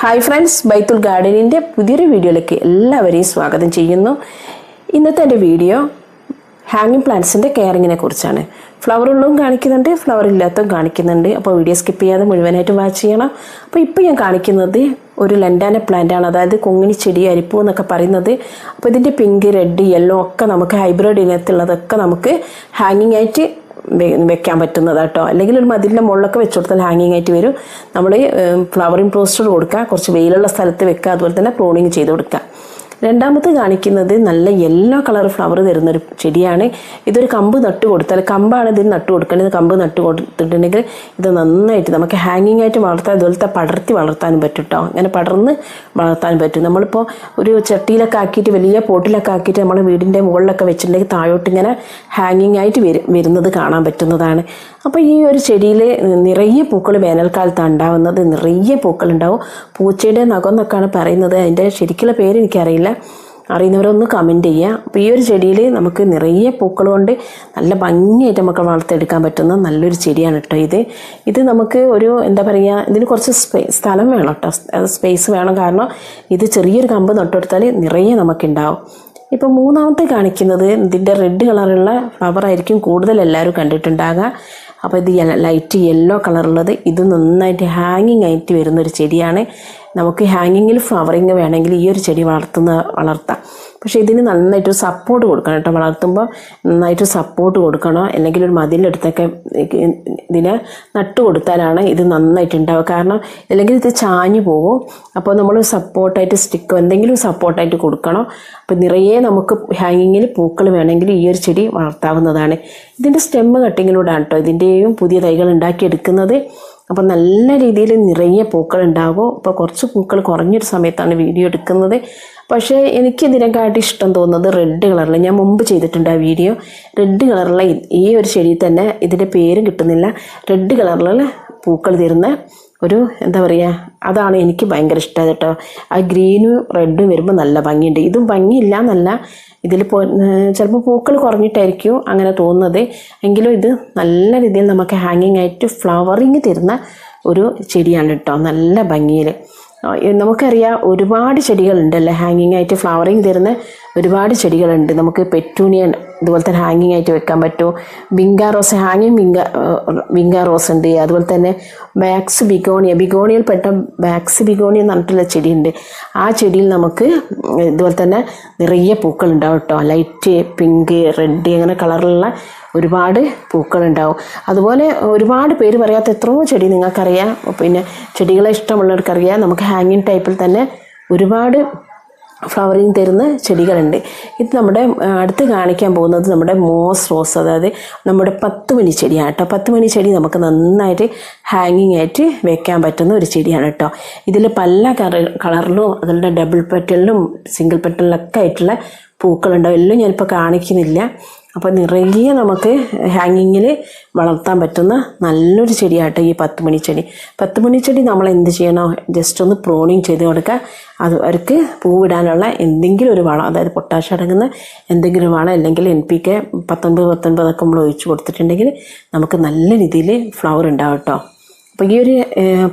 Hi friends ബൈത്തുൽ ഗാർഡനിന്റെ പുതിയൊരു വീഡിയോയിലേക്ക് എല്ലാവരെയും സ്വാഗതം ചെയ്യുന്നു. ഇന്നത്തെ എന്റെ വീഡിയോ ഹാങ്ങിങ് പ്ലാന്റ്സിന്റെ കെയറിങ്ങിനെ കുറിച്ചാണ്. ഫ്ലവർ ഉള്ളതും കാണിക്കുന്നുണ്ട് ഫ്ലവർ ഇല്ലാത്തതും കാണിക്കുന്നുണ്ട്. അപ്പോൾ വീഡിയോ സ്കിപ്പ് ചെയ്യാതെ മുഴുവനായിട്ട് വാച്ച് ചെയ്യണം. അപ്പോൾ ഇപ്പോൾ ഞാൻ കാണിക്കുന്നത് ഒരു ലണ്ടാന പ്ലാന്റ് ആണ്. അതായത് കൊങ്ങിണി ചെടി അരിപ്പൂ എന്നൊക്കെ പറയുന്നത്. അപ്പോൾ ഇതിന്റെ പിങ്ക് റെഡ് യെല്ലോ ഒക്കെ നമുക്ക് ഹൈബ്രിഡ് ഇനത്തുള്ളതൊക്കെ നമുക്ക് ഹാങ്ങിങ് ആയിട്ട് വെക്കാൻ പറ്റുന്നത് കേട്ടോ. അല്ലെങ്കിൽ ഒരു മതിലിന്റെ മുകളിലൊക്കെ വെച്ച് കൊടുത്താൽ ഹാങ്ങിങ് ആയിട്ട് വരും. നമ്മൾ ഫ്ലവറിങ് പ്രോസ്റ്റർ കൊടുക്കുക. കുറച്ച് വെയിലുള്ള സ്ഥലത്ത് വെക്കുക. അതുപോലെ തന്നെ പ്രോണിങ് ചെയ്ത് കൊടുക്കുക. രണ്ടാമത് കാണിക്കുന്നത് നല്ല യെല്ലോ കളർ ഫ്ലവർ തരുന്നൊരു ചെടിയാണ്. ഇതൊരു കമ്പ് നട്ട് കൊടുത്താൽ കമ്പാണ് ഇതിന് നട്ട് കൊടുക്കേണ്ടത് കമ്പ് നട്ട് കൊടുത്തിട്ടുണ്ടെങ്കിൽ ഇത് നന്നായിട്ട് നമുക്ക് ഹാങ്ങിങ് ആയിട്ട് വളർത്താൻ ഇതുപോലത്തെ പടർത്തി വളർത്താനും പറ്റും കേട്ടോ അങ്ങനെ പടർന്ന് വളർത്താനും പറ്റും. നമ്മളിപ്പോൾ ഒരു ചട്ടിയിലൊക്കെ ആക്കിയിട്ട് വലിയ പോട്ടിലൊക്കെ ആക്കിയിട്ട് നമ്മൾ വീടിന്റെ മുകളിലൊക്കെ വെച്ചിട്ടുണ്ടെങ്കിൽ താഴോട്ട് ഇങ്ങനെ ഹാങ്ങിങ് ആയിട്ട് വരുന്നത് കാണാൻ പറ്റുന്നതാണ്. അപ്പോൾ ഈ ഒരു ചെടിയിൽ നിറയെ പൂക്കൾ വേനൽക്കാലത്താണ് ഉണ്ടാവുന്നത്. നിറയെ പൂക്കൾ ഉണ്ടാവും പൂച്ചയുടെ നഖം എന്നൊക്കെയാണ് പറയുന്നത്. അതിന്റെ ശരിക്കുള്ള പേര് എനിക്കറിയില്ല. അറിയുന്നവരൊന്ന് കമന്റ് ചെയ്യുക. അപ്പോൾ ഈ ഒരു ചെടിയിൽ നമുക്ക് നിറയെ പൂക്കൾ കൊണ്ട് നല്ല ഭംഗിയായിട്ട് നമുക്ക് വളർത്തിയെടുക്കാൻ പറ്റുന്ന നല്ലൊരു ചെടിയാണ് കേട്ടോ ഇത്. ഇത് നമുക്ക് ഒരു എന്താ പറയുക ഇതിന് കുറച്ച് സ്പേ സ്ഥലം വേണം കേട്ടോ സ്പേസ് വേണം. കാരണം ഇത് ചെറിയൊരു കമ്പ് നട്ടുകൊടുത്താൽ നിറയെ നമുക്കുണ്ടാവും. ഇപ്പോൾ മൂന്നാമത്തെ കാണിക്കുന്നത് ഇതിന്റെ റെഡ് കളറുള്ള ഫ്ലവർ ആയിരിക്കും കൂടുതൽ എല്ലാവരും കണ്ടിട്ടുണ്ടാകുക അപ്പോൾ ഇത് ലൈറ്റ് യെല്ലോ കളറുള്ളത് ഇത് നന്നായിട്ട് ഹാങ്ങിങ് ആയിട്ട് വരുന്നൊരു ചെടിയാണ്. നമുക്ക് ഹാങ്ങിങ്ങിൽ ഫ്ലവറിങ് വേണമെങ്കിൽ ഈ ഒരു ചെടി വളർത്തുന്ന വളർത്താം. പക്ഷേ ഇതിന് നന്നായിട്ട് സപ്പോർട്ട് കൊടുക്കണം കേട്ടോ. വളർത്തുമ്പോൾ നന്നായിട്ട് സപ്പോർട്ട് കൊടുക്കണം. അല്ലെങ്കിൽ ഒരു മതിലെടുത്തൊക്കെ ഇതിനെ നട്ട് കൊടുത്താലാണ് ഇത് നന്നായിട്ട് ഉണ്ടാവുക. കാരണം അല്ലെങ്കിൽ ഇത് ചാഞ്ഞു പോകും. അപ്പോൾ നമ്മൾ സപ്പോർട്ടായിട്ട് സ്റ്റിക്കോ എന്തെങ്കിലും സപ്പോർട്ടായിട്ട് കൊടുക്കണം. അപ്പോൾ നിറയെ നമുക്ക് ഹാങ്ങിങ്ങിൽ പൂക്കൾ വേണമെങ്കിൽ ഈ ഒരു ചെടി വളർത്താവുന്നതാണ്. ഇതിന്റെ സ്റ്റെമ്മ് കട്ടിങ്ങിലൂടെയാണ് കേട്ടോ ഇതിന്റെയും പുതിയ തൈകൾ ഉണ്ടാക്കിയെടുക്കുന്നത്. അപ്പോൾ നല്ല രീതിയിൽ നിറയെ പൂക്കൾ ഉണ്ടാകും. അപ്പോൾ കുറച്ച് പൂക്കൾ കുറഞ്ഞൊരു സമയത്താണ് വീഡിയോ എടുക്കുന്നത്. പക്ഷേ എനിക്ക് ഇതിനെക്കാട്ടി ഇഷ്ടം തോന്നുന്നത് റെഡ് കളറിൽ ഞാൻ മുമ്പ് ചെയ്തിട്ടുണ്ട് ആ വീഡിയോ. റെഡ് കളറിലെ ഈ ഒരു ചെടിയിൽ തന്നെ ഇതിന്റെ പേരും കിട്ടുന്നില്ല. റെഡ് കളറിൽ പൂക്കൾ തരുന്ന ഒരു എന്താ പറയുക അതാണ് എനിക്ക് ഭയങ്കര ഇഷ്ടം കേട്ടോ. ആ ഗ്രീനും റെഡും വരുമ്പോൾ നല്ല ഭംഗിയുണ്ട്. ഇതും ഭംഗിയില്ല എന്നല്ല ഇതിൽ പോ ചിലപ്പോൾ പൂക്കൾ കുറഞ്ഞിട്ടായിരിക്കും അങ്ങനെ തോന്നുന്നത്. എങ്കിലും ഇത് നല്ല രീതിയിൽ നമുക്ക് ഹാങ്ങിങ് ആയിട്ട് ഫ്ലവറിങ് തരുന്ന ഒരു ചെടിയാണ് കേട്ടോ. നല്ല ഭംഗിയിൽ നമുക്കറിയാം ഒരുപാട് ചെടികളുണ്ടല്ലേ? ഹാങ്ങിങ് ആയിട്ട് ഫ്ലവറിങ് തരുന്ന ഒരുപാട് ചെടികളുണ്ട്. നമുക്ക് പെറ്റൂണിയൻ ഇതുപോലെ തന്നെ ഹാങ്ങിങ് ആയിട്ട് വെക്കാൻ പറ്റും. ബിങ്ക റോസ് ഹാങ്ങിങ് ബിങ്ക ബിങ്ക റോസ് ഉണ്ട്. അതുപോലെ തന്നെ ബാക്സ് ബിഗോണിയ ബിഗോണിയയിൽ പെട്ട ബാക്സ് ബിഗോണിയ എന്ന് പറഞ്ഞിട്ടുള്ള ചെടിയുണ്ട്. ആ ചെടിയിൽ നമുക്ക് ഇതുപോലെ തന്നെ നിറയെ പൂക്കൾ ഉണ്ടാവും കേട്ടോ ലൈറ്റ് പിങ്ക് റെഡ് അങ്ങനെ കളറിലുള്ള ഒരുപാട് പൂക്കളുണ്ടാവും. അതുപോലെ ഒരുപാട് പേര് പറയാത്ത എത്രയോ ചെടി നിങ്ങൾക്കറിയാം. പിന്നെ ചെടികളെ ഇഷ്ടമുള്ളവർക്കറിയാം. നമുക്ക് ഹാങ്ങിങ് ടൈപ്പിൽ തന്നെ ഒരുപാട് ഫ്ലവറിങ് തരുന്ന ചെടികളുണ്ട്. ഇത് നമ്മുടെ അടുത്ത് കാണിക്കാൻ പോകുന്നത് നമ്മുടെ മോസ് റോസ്. അതായത് നമ്മുടെ പത്ത് മണി ചെടിയാണ് കേട്ടോ. പത്ത് മണി ചെടി നമുക്ക് നന്നായിട്ട് ഹാങ്ങിങ് ആയിട്ട് വെക്കാൻ പറ്റുന്ന ഒരു ചെടിയാണ് കേട്ടോ. ഇതിൽ പല കളറിലും അതുപോലെ ഡബിൾ പെറ്റലിലും സിംഗിൾ പെറ്റലിലൊക്കെ ആയിട്ടുള്ള പൂക്കളുണ്ടാവും. എല്ലാം ഞാനിപ്പോൾ കാണിക്കുന്നില്ല. അപ്പോൾ നിറയെ നമുക്ക് ഹാങ്ങിങ്ങിൽ വളർത്താൻ പറ്റുന്ന നല്ലൊരു ചെടിയാട്ടോ ഈ പത്ത് മണിച്ചെടി ചെടി പത്ത് മണിച്ചെടി ചെടി നമ്മൾ എന്ത് ചെയ്യണോ? ജസ്റ്റ് ഒന്ന് പ്രോണിങ് ചെയ്ത് കൊടുക്കുക. അത് അവർക്ക് പൂവിടാനുള്ള എന്തെങ്കിലും ഒരു വളം അതായത് പൊട്ടാഷ് അടങ്ങുന്ന എന്തെങ്കിലും വളം അല്ലെങ്കിൽ എൻ പി കെ പത്തൊൻപത് പത്തൊൻപതൊക്കെ നമ്മൾ ഒഴിച്ച് കൊടുത്തിട്ടുണ്ടെങ്കിൽ നമുക്ക് നല്ല രീതിയിൽ ഫ്ലവർ ഉണ്ടാവും കേട്ടോ. അപ്പോൾ ഈ ഒരു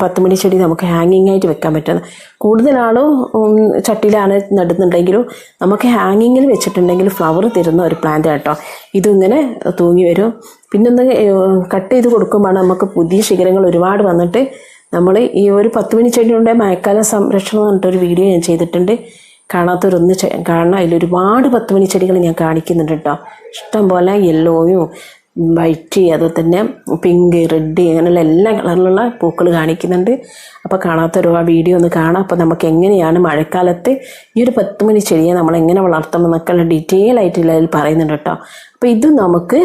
പത്ത് മണി ചെടി നമുക്ക് ഹാങ്ങിങ് ആയിട്ട് വെക്കാൻ പറ്റുന്ന കൂടുതലാളോ ചട്ടിയിലാണ് നടുന്നുണ്ടെങ്കിലും നമുക്ക് ഹാങ്ങിങ്ങിൽ വെച്ചിട്ടുണ്ടെങ്കിൽ ഫ്ലവർ തരുന്ന ഒരു പ്ലാന്റ് കേട്ടോ ഇതിങ്ങനെ തൂങ്ങി വരും. പിന്നെ ഒന്ന് കട്ട് ചെയ്ത് കൊടുക്കുമ്പോൾ നമുക്ക് പുതിയ ശിഖരങ്ങൾ ഒരുപാട് വന്നിട്ട് നമ്മൾ ഈ ഒരു പത്ത് മണി ചെടിയുടെ മഴക്കാല സംരക്ഷണം എന്ന് പറഞ്ഞിട്ടൊരു വീഡിയോ ഞാൻ ചെയ്തിട്ടുണ്ട്. കാണാത്തവരൊന്ന് കാണണം അതിൽ ഒരുപാട് പത്ത് മണി ചെടികൾ ഞാൻ കാണിക്കുന്നുണ്ട് കേട്ടോ. ഇഷ്ടം പോലെ യെല്ലോയും വൈറ്റ് അതുപോലെ തന്നെ പിങ്ക് റെഡ് അങ്ങനെയുള്ള എല്ലാ കളറിലുള്ള പൂക്കൾ കാണിക്കുന്നുണ്ട്. അപ്പോൾ കാണാത്തൊരു ആ വീഡിയോ ഒന്ന് കാണാം. അപ്പോൾ നമുക്ക് എങ്ങനെയാണ് മഴക്കാലത്ത് ഈ ഒരു പത്ത് മണി ചെടിയെ നമ്മൾ എങ്ങനെ വളർത്തണം എന്നൊക്കെയുള്ള ഡീറ്റെയിൽ ആയിട്ടുള്ള അതിൽ പറയുന്നുണ്ട് കേട്ടോ. അപ്പോൾ ഇത് നമുക്ക്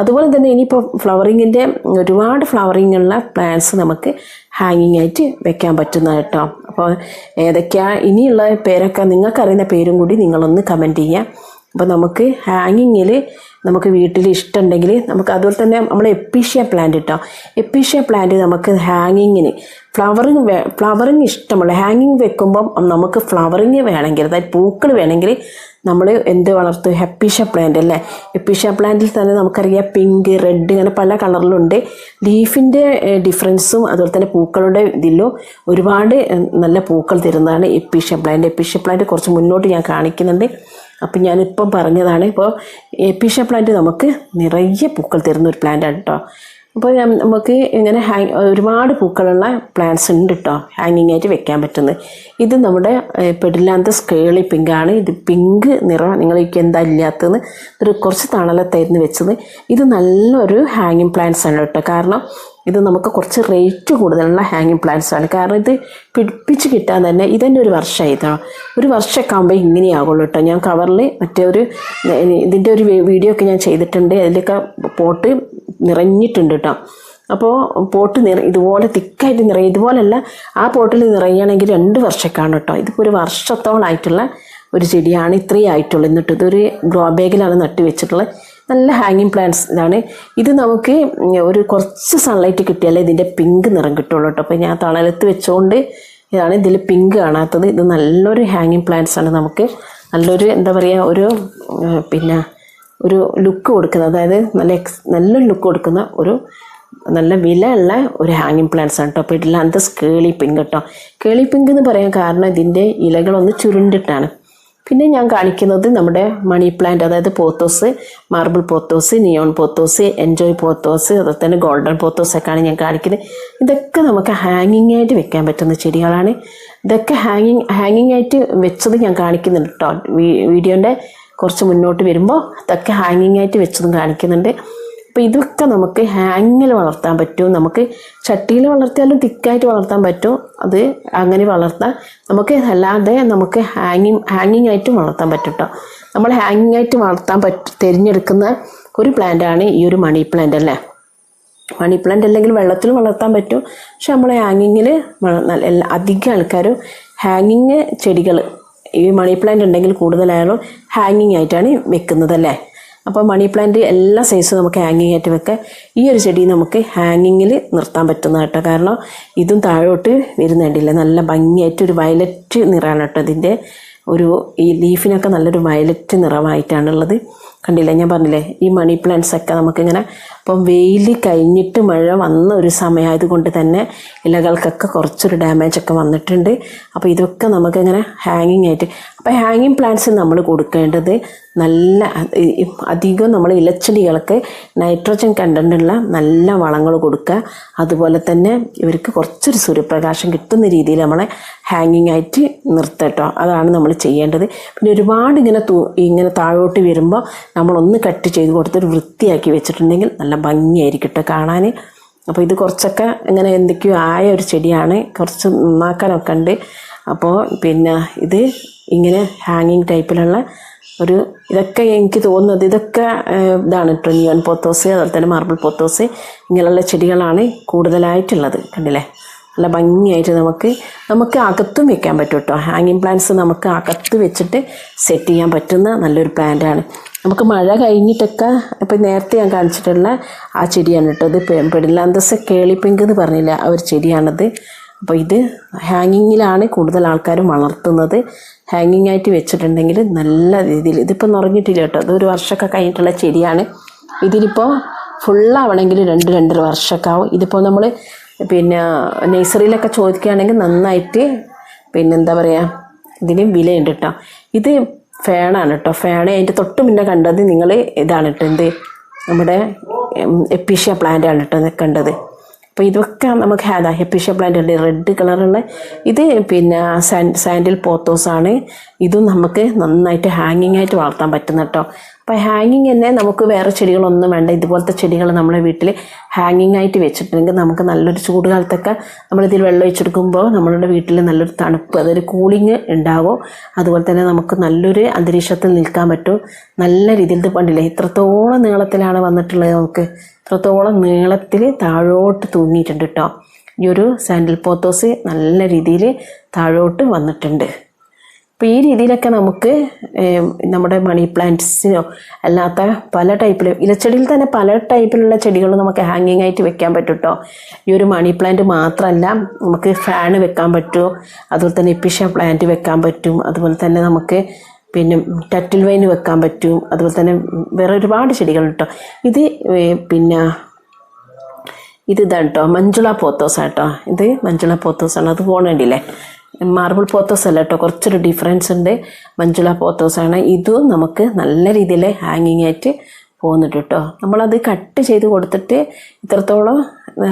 അതുപോലെ തന്നെ ഇനിയിപ്പോൾ ഫ്ലവറിങ്ങിന്റെ ഒരുപാട് ഫ്ലവറിങ് ഉള്ള പ്ലാന്റ്സ് നമുക്ക് ഹാങ്ങിങ് ആയിട്ട് വെക്കാൻ പറ്റുന്ന കേട്ടോ. അപ്പോൾ ഏതൊക്കെയാണ് ഇനിയുള്ള പേരൊക്കെ നിങ്ങൾക്കറിയുന്ന പേരും കൂടി നിങ്ങളൊന്ന് കമന്റ് ചെയ്യുക അപ്പോൾ നമുക്ക് ഹാങ്ങിങ്ങിൽ നമുക്ക് വീട്ടിൽ ഇഷ്ടമുണ്ടെങ്കിൽ നമുക്ക് അതുപോലെ തന്നെ നമ്മൾ എപ്പീഷ്യ പ്ലാന്റ് ഇട്ടോ എപ്പീഷ്യ പ്ലാന്റ് നമുക്ക് ഹാങ്ങിങ്ങിന് ഫ്ലവറിങ് ഫ്ലവറിങ് ഇഷ്ടമുള്ള ഹാങ്ങിങ് വെക്കുമ്പം നമുക്ക് ഫ്ലവറിങ് വേണമെങ്കിൽ അതായത് പൂക്കൾ വേണമെങ്കിൽ നമ്മൾ എന്ത് വളർത്തും? ഹെപ്പീഷ്യ പ്ലാന്റ് അല്ലേ? എപ്പീഷ്യ പ്ലാന്റിൽ തന്നെ നമുക്കറിയാം പിങ്ക് റെഡ് ഇങ്ങനെ പല കളറിലുണ്ട്. ലീഫിന്റെ ഡിഫറൻസും അതുപോലെ തന്നെ പൂക്കളുടെ ഇതിലും ഒരുപാട് നല്ല പൂക്കൾ തരുന്നതാണ് എപ്പീഷ്യ പ്ലാന്റ് എപ്പീഷ്യ പ്ലാന്റ് കുറച്ച് മുന്നോട്ട് ഞാൻ കാണിക്കുന്നുണ്ട്. അപ്പം ഞാനിപ്പം പറഞ്ഞതാണ് ഇപ്പോൾ എപ്പീഷ്യ പ്ലാന്റ് നമുക്ക് നിറയെ പൂക്കൾ തരുന്ന ഒരു പ്ലാന്റാണ് കേട്ടോ അപ്പോൾ നമുക്ക് ഇങ്ങനെ ഹാങ് ഒരുപാട് പൂക്കളുള്ള പ്ലാന്റ്സ് ഉണ്ട് കേട്ടോ ഹാങ്ങിങ് ആയിട്ട് വെക്കാൻ പറ്റുന്നത്. ഇത് നമ്മുടെ പെടില്ലാത്ത സ്കേളി പിങ്കാണ് ഇത് പിങ്ക് നിറം നിങ്ങൾക്ക് എന്താ ഇല്ലാത്തതെന്ന് ഒരു കുറച്ച് തണലത്തായിരുന്നു വെച്ചത്. ഇത് നല്ലൊരു ഹാങ്ങിങ് പ്ലാന്റ്സ് ആണ് കേട്ടോ കാരണം ഇത് നമുക്ക് കുറച്ച് റേറ്റ് കൂടുതലുള്ള ഹാങ്ങിങ് പ്ലാന്റ്സ് ആണ്. കാരണം ഇത് പിടിപ്പിച്ച് കിട്ടാൻ തന്നെ ഇതന്നെ ഒരു വർഷമായി കേട്ടോ ഒരു വർഷമൊക്കെ ആകുമ്പോൾ ഇങ്ങനെയാകുള്ളൂ കേട്ടോ ഞാൻ കവറിൽ മറ്റേ ഒരു ഇതിന്റെ ഒരു വീഡിയോ ഒക്കെ ഞാൻ ചെയ്തിട്ടുണ്ട്. അതിലൊക്കെ പോട്ട് നിറഞ്ഞിട്ടുണ്ട് കേട്ടോ അപ്പോൾ പോട്ട് നിറ ഇതുപോലെ തിക്കായിട്ട് നിറയും ഇതുപോലല്ല ആ പോട്ടിൽ നിറയുകയാണെങ്കിൽ രണ്ട് വർഷമൊക്കെയാണ് കേട്ടോ ഇതിപ്പോൾ ഒരു വർഷത്തോളമായിട്ടുള്ള ഒരു ചെടിയാണ് ഇത്രയും ആയിട്ടുള്ളത് എന്നിട്ട് ഇതൊരു ഗ്രോ ബാഗിലാണ് നട്ട് വെച്ചിട്ടുള്ളത്. നല്ല ഹാങ്ങിങ് പ്ലാന്റ്സ് ഇതാണ്. ഇത് നമുക്ക് ഒരു കുറച്ച് സൺലൈറ്റ് കിട്ടിയാലേ ഇതിന്റെ പിങ്ക് നിറം കിട്ടുള്ളൂ കേട്ടോ. അപ്പോൾ ഞാൻ തണലത്ത് വെച്ചുകൊണ്ട് ഇതാണ് ഇതിൽ പിങ്ക് കാണാത്തത്. ഇത് നല്ലൊരു ഹാങ്ങിങ് പ്ലാന്റ്സ് ആണ് നമുക്ക്. നല്ലൊരു എന്താ പറയുക ഒരു പിന്നെ ഒരു ലുക്ക് കൊടുക്കുന്ന അതായത് നല്ല എക്സ് നല്ലൊരു ലുക്ക് കൊടുക്കുന്ന ഒരു നല്ല വിലയുള്ള ഒരു ഹാങ്ങിങ് പ്ലാന്റ്സ് ആണ് കേട്ടോ. അപ്പോൾ ഇതിലാത്ത കേളി പിങ്ക് കേട്ടോ. കേളി പിങ്ക് എന്ന് പറയാൻ കാരണം ഇതിന്റെ ഇലകളൊന്ന് ചുരുണ്ടിട്ടാണ്. പിന്നെ ഞാൻ കാണിക്കുന്നത് നമ്മുടെ മണി പ്ലാന്റ് അതായത് pothos marble pothos neon pothos enjoy pothos അതുപോലെ തന്നെ ഗോൾഡൻ പോത്തോസ് ഒക്കെയാണ് ഞാൻ കാണിക്കുന്നത്. ഇതൊക്കെ നമുക്ക് ഹാങ്ങിങ് ആയിട്ട് വെക്കാൻ പറ്റുന്ന ചെടികളാണ്. ഇതൊക്കെ ഹാങ്ങിങ് ഹാങ്ങിങ് ആയിട്ട് വെച്ചത് ഞാൻ കാണിക്കുന്നുണ്ട് കേട്ടോ. വീഡിയോന്റെ കുറച്ച് മുന്നോട്ട് വരുമ്പോൾ ഇതൊക്കെ ഹാങ്ങിങ് ആയിട്ട് വെച്ചതും കാണിക്കുന്നുണ്ട്. അപ്പോൾ ഇതൊക്കെ നമുക്ക് ഹാങ്ങിൽ വളർത്താൻ പറ്റും. നമുക്ക് ചട്ടിയിൽ വളർത്തിയാലും തിക്കായിട്ട് വളർത്താൻ പറ്റും. അത് അങ്ങനെ വളർത്താം നമുക്ക് അല്ലാതെ നമുക്ക് ഹാങ്ങിങ് ഹാങ്ങിങ് ആയിട്ടും വളർത്താൻ പറ്റും കേട്ടോ നമ്മൾ ഹാങ്ങിങ് ആയിട്ട് വളർത്താൻ പറ്റ തിരഞ്ഞെടുക്കുന്ന ഒരു പ്ലാന്റാണ് ഈ ഒരു മണി പ്ലാന്റ് അല്ലേ? മണി പ്ലാന്റ് അല്ലെങ്കിൽ വെള്ളത്തിൽ വളർത്താൻ പറ്റും. പക്ഷെ നമ്മൾ ഹാങ്ങിങ്ങിൽ എല്ലാ അധികം ആൾക്കാരും ഹാങ്ങിങ് ചെടികൾ ഈ മണി പ്ലാന്റ് ഉണ്ടെങ്കിൽ കൂടുതലായാലും ഹാങ്ങിങ് ആയിട്ടാണ് വെക്കുന്നത് അല്ലേ? അപ്പോൾ മണി പ്ലാന്റ് എല്ലാ സൈസും നമുക്ക് ഹാങ്ങിങ് ആയിട്ട് വെക്കാം ഈ ഒരു ചെടി നമുക്ക് ഹാങ്ങിങ്ങിൽ നിർത്താൻ പറ്റുന്ന കേട്ടോ. കാരണം ഇതും താഴോട്ട് വരുന്നുണ്ടില്ല നല്ല ഭംഗിയായിട്ട് ഒരു വയലറ്റ് നിറമാണ് കേട്ടോ ഇതിന്റെ ഒരു ഈ ലീഫിനൊക്കെ നല്ലൊരു വയലറ്റ് നിറമായിട്ടാണുള്ളത് കണ്ടില്ലേ ഞാൻ പറഞ്ഞില്ലേ ഈ മണി പ്ലാന്റ്സ് ഒക്കെ നമുക്കിങ്ങനെ ഇപ്പം വെയിൽ കഴിഞ്ഞിട്ട് മഴ വന്ന ഒരു സമയമായത് കൊണ്ട് തന്നെ ഇലകൾക്കൊക്കെ കുറച്ചൊരു ഡാമേജ് ഒക്കെ വന്നിട്ടുണ്ട്. അപ്പോൾ ഇതൊക്കെ നമുക്കിങ്ങനെ ഹാങ്ങിങ് ആയിട്ട് അപ്പോൾ ഹാങ്ങിങ് പ്ലാന്റ്സ് നമ്മൾ കൊടുക്കേണ്ടത് നല്ല അധികം നമ്മൾ ഇലച്ചെടികൾക്ക് നൈട്രോജൻ കണ്ടന്റുള്ള നല്ല വളങ്ങൾ കൊടുക്കുക. അതുപോലെ തന്നെ ഇവർക്ക് കുറച്ചൊരു സൂര്യപ്രകാശം കിട്ടുന്ന രീതിയിൽ നമ്മളെ ഹാങ്ങിങ് ആയിട്ട് നിർത്തട്ടോ അതാണ് നമ്മൾ ചെയ്യേണ്ടത്. പിന്നെ ഒരുപാട് ഇങ്ങനെ തൂ ഇങ്ങനെ താഴോട്ട് വരുമ്പോൾ നമ്മളൊന്ന് കട്ട് ചെയ്ത് കൊടുത്തൊരു വൃത്തിയാക്കി വെച്ചിട്ടുണ്ടെങ്കിൽ നല്ല ഭംഗിയായിരിക്കും കേട്ടോ കാണാൻ. അപ്പോൾ ഇത് കുറച്ചൊക്കെ ഇങ്ങനെ എന്തൊക്കെയോ ആയ ഒരു ചെടിയാണ്. കുറച്ച് നന്നാക്കാനൊക്കെ ഉണ്ട്. അപ്പോൾ പിന്നെ ഇത് ഇങ്ങനെ ഹാങ്ങിങ് ടൈപ്പിലുള്ള ഒരു ഇതൊക്കെ എനിക്ക് തോന്നുന്നത്. ഇതൊക്കെ ഇതാണ് കേട്ടോ നിയോൺ പോത്തോസ് അതുപോലെ തന്നെ മാർബിൾ പോത്തോസ് ഇങ്ങനെയുള്ള ചെടികളാണ് കൂടുതലായിട്ടുള്ളത്. കണ്ടില്ലേ? നല്ല ഭംഗിയായിട്ട് നമുക്ക് നമുക്ക് അകത്തും വെക്കാൻ പറ്റും കേട്ടോ ഹാങ്ങിങ് പ്ലാന്റ്സ് നമുക്ക് അകത്ത് വെച്ചിട്ട് സെറ്റ് ചെയ്യാൻ പറ്റുന്ന നല്ലൊരു പ്ലാന്റാണ് നമുക്ക് മഴ കഴിഞ്ഞിട്ടൊക്കെ ഇപ്പം നേരത്തെ ഞാൻ കാണിച്ചിട്ടുള്ള ആ ചെടിയാണ് കേട്ടോ ഇത് പെടിലാന്തസ് കേളി പിങ്ക് എന്ന് പറഞ്ഞില്ല ആ ഒരു ചെടിയാണത്. അപ്പോൾ ഇത് ഹാങ്ങിങ്ങിലാണ് കൂടുതൽ ആൾക്കാരും വളർത്തുന്നത്. ഹാങ്ങിങ് ആയിട്ട് വെച്ചിട്ടുണ്ടെങ്കിൽ നല്ല രീതിയിൽ ഇതിപ്പോൾ നിറഞ്ഞിട്ടില്ല കേട്ടോ. ഒരു വർഷമൊക്കെ കഴിഞ്ഞിട്ടുള്ള ചെടിയാണ്. ഇതിനിപ്പോൾ ഫുള്ളാവണമെങ്കിൽ രണ്ട് രണ്ടര വർഷമൊക്കെ ആവും ഇതിപ്പോൾ നമ്മൾ പിന്നെ നഴ്സറിയിലൊക്കെ ചോദിക്കുകയാണെങ്കിൽ നന്നായിട്ട് പിന്നെ എന്താ പറയുക ഇതിന് വിലയുണ്ട് കേട്ടോ. ഇത് ഫാണാണ് കേട്ടോ. ഫാണ് അതിന്റെ തൊട്ട് മുന്നേ കണ്ടത് നിങ്ങൾ ഇതാണ് കേട്ടോ. എന്ത്? നമ്മുടെ എപ്പീഷ്യ പ്ലാന്റ് ആണ് കേട്ടോ കണ്ടത്. അപ്പോൾ ഇതൊക്കെ നമുക്ക് അതാ ഹെപ്പിഷ്യ പ്ലാന്റ് ഉണ്ട് റെഡ് കളറുള്ള ഇത് പിന്നെ സാൻ സാൻഡിൽ പോത്തോസാണ് ഇതും നമുക്ക് നന്നായിട്ട് ഹാങ്ങിങ് ആയിട്ട് വളർത്താൻ പറ്റുന്ന കേട്ടോ അപ്പോൾ ഹാങ്ങിങ് തന്നെ നമുക്ക് വേറെ ചെടികളൊന്നും വേണ്ട. ഇതുപോലത്തെ ചെടികൾ നമ്മളെ വീട്ടിൽ ഹാങ്ങിങ് ആയിട്ട് വെച്ചിട്ടുണ്ടെങ്കിൽ നമുക്ക് നല്ലൊരു ചൂട് കാലത്തൊക്കെ നമ്മളിതിൽ വെള്ളം ഒഴിച്ചെടുക്കുമ്പോൾ നമ്മളുടെ വീട്ടിൽ നല്ലൊരു തണുപ്പ് അതൊരു കൂളിങ് ഉണ്ടാവും. അതുപോലെ തന്നെ നമുക്ക് നല്ലൊരു അന്തരീക്ഷത്തിൽ നിൽക്കാൻ പറ്റും. നല്ല രീതിയിൽ ഇത് കണ്ടില്ലേ? ഇത്രത്തോളം നീളത്തിലാണ് വന്നിട്ടുള്ളത് നമുക്ക്. ഇത്രത്തോളം നീളത്തിൽ താഴോട്ട് തൂങ്ങിയിട്ടുണ്ട് കേട്ടോ. ഈ ഒരു സാൻഡിൽ പോത്തോസ് നല്ല രീതിയിൽ താഴോട്ട് വന്നിട്ടുണ്ട്. അപ്പോൾ ഈ രീതിയിലൊക്കെ നമുക്ക് നമ്മുടെ മണി പ്ലാന്റ്സിനോ അല്ലാത്ത പല ടൈപ്പിലും ഇലച്ചെടിയിൽ തന്നെ പല ടൈപ്പിലുള്ള ചെടികൾ നമുക്ക് ഹാങ്ങിങ് ആയിട്ട് വെക്കാൻ പറ്റും കേട്ടോ ഈ ഒരു മണി പ്ലാന്റ് മാത്രമല്ല നമുക്ക് ഫാൻ വെക്കാൻ പറ്റുമോ അതുപോലെ തന്നെ ഇപ്പിഷ പ്ലാന്റ് വെക്കാൻ പറ്റും അതുപോലെ തന്നെ നമുക്ക് പിന്നെ ടറ്റിൽ വൈൻ വെക്കാൻ പറ്റും അതുപോലെ തന്നെ വേറെ ഒരുപാട് ചെടികൾ കേട്ടോ ഇത് പിന്നെ ഇത് ഇതാണ് കേട്ടോ മഞ്ജുള കേട്ടോ ഇത് മഞ്ജുള പോത്തോസാണ് അത് പോകണുണ്ടില്ലേ മാർബിൾ പോത്തോസ് അല്ല കേട്ടോ കുറച്ചൊരു ഡിഫറൻസ് ഉണ്ട്. മഞ്ജുള പോത്തോസ് ആണ്. ഇതും നമുക്ക് നല്ല രീതിയിൽ ഹാങ്ങിങ് ആയിട്ട് പോകുന്നുണ്ട് കേട്ടോ നമ്മളത് കട്ട് ചെയ്ത് കൊടുത്തിട്ട് ഇത്രത്തോളം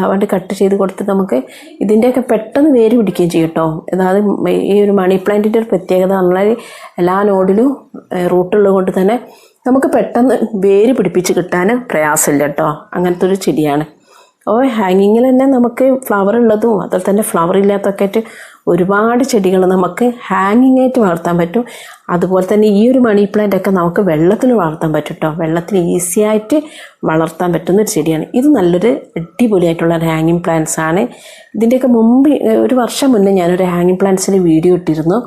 അവിടെ കട്ട് ചെയ്ത് കൊടുത്തിട്ട് നമുക്ക് ഇതിന്റെയൊക്കെ പെട്ടെന്ന് വേര് പിടിക്കുകയും ചെയ്യും കേട്ടോ അതായത് ഈ ഒരു മണി പ്ലാന്റിന്റെ ഒരു പ്രത്യേകത എന്ന് എല്ലാ നോഡിലും റൂട്ടുള്ളത് കൊണ്ട് തന്നെ നമുക്ക് പെട്ടെന്ന് വേര് പിടിപ്പിച്ച് കിട്ടാൻ പ്രയാസമില്ല കേട്ടോ അങ്ങനത്തെ ഒരു ചെടിയാണ്. അപ്പോൾ ഹാങ്ങിങ്ങിൽ തന്നെ നമുക്ക് ഫ്ലവർ ഉള്ളതും അതുപോലെ തന്നെ ഫ്ലവർ ഇല്ലാത്തൊക്കെ ആയിട്ട് ഒരുപാട് ചെടികൾ നമുക്ക് ഹാങ്ങിങ് ആയിട്ട് വളർത്താൻ പറ്റും. അതുപോലെ തന്നെ ഈ ഒരു മണി പ്ലാന്റ് ഒക്കെ നമുക്ക് വെള്ളത്തിൽ വളർത്താൻ പറ്റും കേട്ടോ വെള്ളത്തിൽ ഈസി ആയിട്ട് വളർത്താൻ പറ്റുന്ന ഒരു ചെടിയാണ്. ഇത് നല്ലൊരു അടിപൊളിയായിട്ടുള്ള ഒരു ഹാങ്ങിങ് പ്ലാന്റ്സ് ആണ്. ഇതിന്റെയൊക്കെ മുമ്പ് ഒരു വർഷം മുന്നേ ഞാനൊരു ഹാങ്ങിങ് പ്ലാന്റ്സിന് വീഡിയോ ഇട്ടിരുന്നു.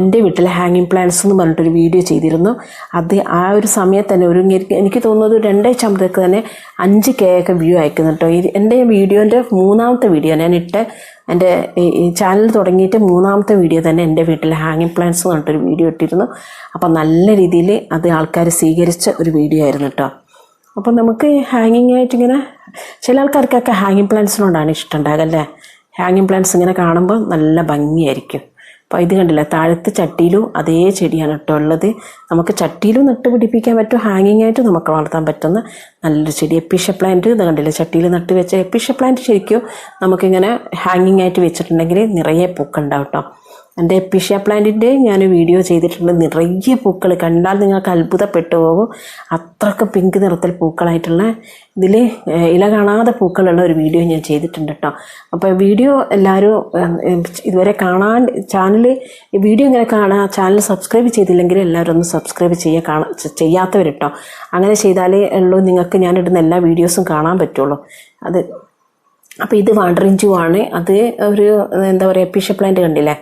എന്റെ വീട്ടിലെ ഹാങ്ങിങ് പ്ലാന്റ്സ് എന്ന് പറഞ്ഞിട്ടൊരു വീഡിയോ ചെയ്തിരുന്നു. അത് ആ ഒരു സമയത്ത് തന്നെ ഒരു എനിക്ക് തോന്നുന്നത് രണ്ടേ രണ്ടാഴ്ച ആകുമ്പോഴത്തേക്ക് തന്നെ അഞ്ച് കെ ഒക്കെ വ്യൂ അയക്കുന്നു കേട്ടോ. ഇത് എന്റെ വീഡിയോന്റെ മൂന്നാമത്തെ വീഡിയോ ഞാൻ ഇട്ട എന്റെ ഈ ചാനൽ തുടങ്ങിയിട്ട് മൂന്നാമത്തെ വീഡിയോ തന്നെ എന്റെ വീട്ടിലെ ഹാങ്ങിങ് പ്ലാന്റ്സ് എന്ന് പറഞ്ഞിട്ടൊരു വീഡിയോ ഇട്ടിരുന്നു. അപ്പോൾ നല്ല രീതിയിൽ അത് ആൾക്കാർ സ്വീകരിച്ച ഒരു വീഡിയോ ആയിരുന്നു കേട്ടോ. അപ്പോൾ നമുക്ക് ഹാങ്ങിങ് ആയിട്ട് ഇങ്ങനെ ചില ആൾക്കാർക്കൊക്കെ ഹാങ്ങിങ് പ്ലാന്റ്സിനോടാണ് ഇഷ്ടം ഉണ്ടാകല്ലേ? ഹാങ്ങിങ് പ്ലാന്റ്സ് ഇങ്ങനെ കാണുമ്പോൾ നല്ല ഭംഗിയായിരിക്കും. അപ്പോൾ ഇത് കണ്ടില്ല? താഴത്ത് ചട്ടിയിലും അതേ ചെടിയാണ് കേട്ടോ ഉള്ളത്. നമുക്ക് ചട്ടിയിലും നട്ട് പിടിപ്പിക്കാൻ പറ്റും ഹാങ്ങിങ് ആയിട്ട് നമുക്ക് വളർത്താൻ പറ്റുന്ന നല്ലൊരു ചെടി. എപ്പിഷ പ്ലാന്റ് ഇത് കണ്ടില്ല? ചട്ടിയിൽ നട്ട് വെച്ച എപ്പിഷ പ്ലാന്റ് ശരിക്കും നമുക്കിങ്ങനെ ഹാങ്ങിങ് ആയിട്ട് വെച്ചിട്ടുണ്ടെങ്കിൽ നിറയെ പൂക്കുണ്ടാവും കേട്ടോ. എന്റെ എപ്പിഷ്യ പ്ലാന്റിന്റെ ഞാൻ വീഡിയോ ചെയ്തിട്ടുണ്ട്. നിറയെ പൂക്കൾ. കണ്ടാൽ നിങ്ങൾക്ക് അത്ഭുതപ്പെട്ടു പോകും. അത്രയ്ക്ക് പിങ്ക് നിറത്തിൽ പൂക്കളായിട്ടുള്ള ഇതിൽ ഇല കാണാതെ പൂക്കളുള്ള ഒരു വീഡിയോ ഞാൻ ചെയ്തിട്ടുണ്ട് കേട്ടോ. അപ്പോൾ വീഡിയോ എല്ലാവരും ഇതുവരെ കാണാൻ ചാനൽ വീഡിയോ ഇങ്ങനെ കാണാൻ ചാനൽ സബ്സ്ക്രൈബ് ചെയ്തില്ലെങ്കിൽ എല്ലാവരും ഒന്ന് സബ്സ്ക്രൈബ് ചെയ്യുക കാണാ ചെയ്യാത്തവർ കേട്ടോ. അങ്ങനെ ചെയ്താലേ ഉള്ളൂ. നിങ്ങൾക്ക് ഞാനിടുന്ന എല്ലാ വീഡിയോസും കാണാൻ പറ്റുള്ളൂ. അത് അപ്പോൾ ഇത് വാണ്ടറിഞ്ചുവാണ് അത് ഒരു എന്താ പറയുക എപ്പിഷ പ്ലാന്റ് കണ്ടില്ലേ?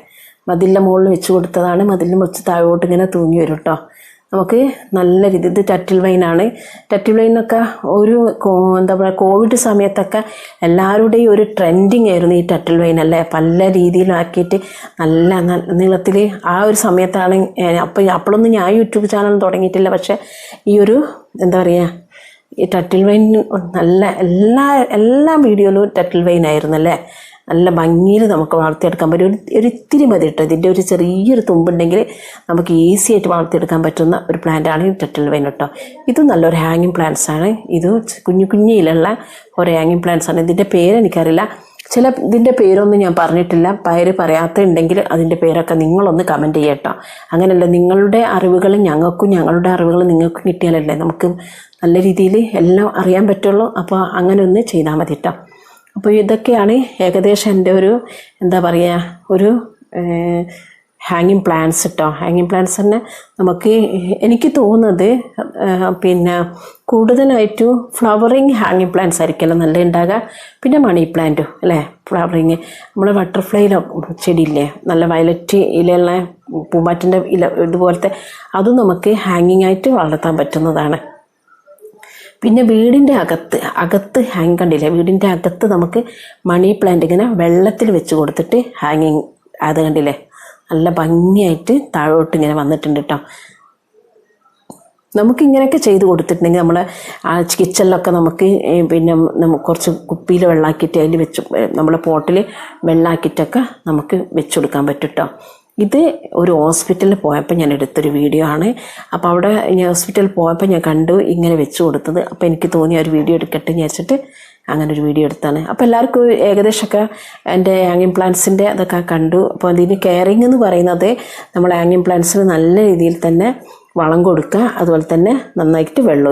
മതിലിന്റെ മുകളിൽ വെച്ച് കൊടുത്തതാണ്. മതിലിന് വെച്ച് താഴോട്ട് ഇങ്ങനെ തൂങ്ങി വരും കേട്ടോ നമുക്ക് നല്ല രീതി ഇത് ടറ്റിൽ വൈനാണ് ടറ്റിൽ വൈനൊക്കെ ഒരു എന്താ പറയുക കോവിഡ് സമയത്തൊക്കെ എല്ലാവരുടെയും ഒരു ട്രെൻഡിങ് ആയിരുന്നു ഈ ടറ്റിൽ വൈൻ അല്ലേ? പല രീതിയിലാക്കിയിട്ട് നല്ല നീളത്തിൽ ആ ഒരു സമയത്താണ് അപ്പോൾ അപ്പോഴൊന്നും ഞാൻ യൂട്യൂബ് ചാനൽ തുടങ്ങിയിട്ടില്ല. പക്ഷേ ഈ ഒരു എന്താ പറയുക ഈ ടട്ടിൽ വൈൻ നല്ല എല്ലാ എല്ലാ വീഡിയോയിലും ടറ്റിൽ വൈൻ ആയിരുന്നു അല്ലേ? നല്ല ഭംഗിയിൽ നമുക്ക് വളർത്തിയെടുക്കാൻ പറ്റും. ഒരു ഇത്തിരി മതി കേട്ടോ. ഇതിന്റെ ഒരു ചെറിയൊരു തുമ്പുണ്ടെങ്കിൽ നമുക്ക് ഈസി ആയിട്ട് വളർത്തിയെടുക്കാൻ പറ്റുന്ന ഒരു പ്ലാന്റാണ് ഈ ടട്ടിൽ വൈൻ കേട്ടോ. ഇതും നല്ലൊരു ഹാങ്ങിങ് പ്ലാന്റ്സ് ആണ്. ഇത് കുഞ്ഞു കുഞ്ഞിലുള്ള ഒരു ഹാങ്ങിങ് പ്ലാന്റ്സ് ആണ്. ഇതിന്റെ പേര് എനിക്കറിയില്ല. ചില ഇതിന്റെ പേരൊന്നും ഞാൻ പറഞ്ഞിട്ടില്ല. പേര് പറയാത്തുണ്ടെങ്കിൽ അതിന്റെ പേരൊക്കെ നിങ്ങളൊന്ന് കമന്റ് ചെയ്യട്ടോ അങ്ങനെയല്ല നിങ്ങളുടെ അറിവുകൾ ഞങ്ങൾക്കും ഞങ്ങളുടെ അറിവുകൾ നിങ്ങൾക്കും കിട്ടിയാലല്ലേ നമുക്ക് നല്ല രീതിയിൽ എല്ലാം അറിയാൻ പറ്റുള്ളൂ. അപ്പോൾ അങ്ങനെ ഒന്ന് ചെയ്താൽ മതി കേട്ടോ. അപ്പോൾ ഇതൊക്കെയാണ് ഏകദേശം എന്റെ ഒരു എന്താ പറയുക ഒരു ഹാങ്ങിങ് പ്ലാന്റ്സ് കേട്ടോ ഹാങ്ങിങ് പ്ലാന്റ്സ് തന്നെ നമുക്ക് എനിക്ക് തോന്നുന്നത് പിന്നെ കൂടുതലായിട്ടും ഫ്ലവറിങ് ഹാങ്ങിങ് പ്ലാന്റ്സ് ആയിരിക്കുമല്ലോ നല്ല ഉണ്ടാകുക പിന്നെ മണി പ്ലാന്റും അല്ലേ? ഫ്ലവറിങ് നമ്മൾ ബട്ടർഫ്ലൈയിലോ ചെടിയില്ലേ? നല്ല വയലറ്റ് ഇലയുള്ള പൂമ്പാറ്റിന്റെ ഇല ഇതുപോലത്തെ അതും നമുക്ക് ഹാങ്ങിങ് ആയിട്ട് വളർത്താൻ പറ്റുന്നതാണ്. പിന്നെ വീടിന്റെ അകത്ത് അകത്ത് ഹാങ് കണ്ടില്ല? വീടിന്റെ അകത്ത് നമുക്ക് മണി പ്ലാന്റ് ഇങ്ങനെ വെള്ളത്തിൽ വെച്ച് കൊടുത്തിട്ട് ഹാങ്ങിങ് അത് കണ്ടില്ലേ? നല്ല ഭംഗിയായിട്ട് താഴോട്ട് ഇങ്ങനെ വന്നിട്ടുണ്ട് കേട്ടോ നമുക്ക് ഇങ്ങനെയൊക്കെ ചെയ്ത് കൊടുത്തിട്ടുണ്ടെങ്കിൽ നമ്മളെ ആ കിച്ചണിലൊക്കെ നമുക്ക് പിന്നെ നമുക്ക് കുറച്ച് കുപ്പിയിൽ വെള്ളമാക്കിയിട്ട് അതിൽ വെച്ച് നമ്മളെ പോട്ടിൽ വെള്ളമാക്കിയിട്ടൊക്കെ നമുക്ക് വെച്ചു കൊടുക്കാൻ പറ്റും കേട്ടോ ഇത് ഒരു ഹോസ്പിറ്റലിൽ പോയപ്പോൾ ഞാൻ എടുത്തൊരു വീഡിയോ ആണ്. അപ്പോൾ അവിടെ ഞാൻ ഹോസ്പിറ്റലിൽ പോയപ്പോൾ ഞാൻ കണ്ടു ഇങ്ങനെ വെച്ച് കൊടുത്തത്. അപ്പോൾ എനിക്ക് തോന്നി ഒരു വീഡിയോ എടുക്കട്ടെ എന്ന് വെച്ചിട്ട് അങ്ങനെ ഒരു വീഡിയോ എടുത്താണ്. അപ്പോൾ എല്ലാവർക്കും ഏകദേശമൊക്കെ എന്റെ ഹാങ്ങിങ് പ്ലാന്റ്സിന്റെ അതൊക്കെ കണ്ടു. അപ്പോൾ അതിന് കെയറിങ് എന്ന് പറയുന്നത് നമ്മൾ ഹാങ്ങിങ് പ്ലാന്റ്സിന് നല്ല രീതിയിൽ തന്നെ വളം കൊടുക്കുക. അതുപോലെ തന്നെ നന്നായിട്ട് വെള്ളം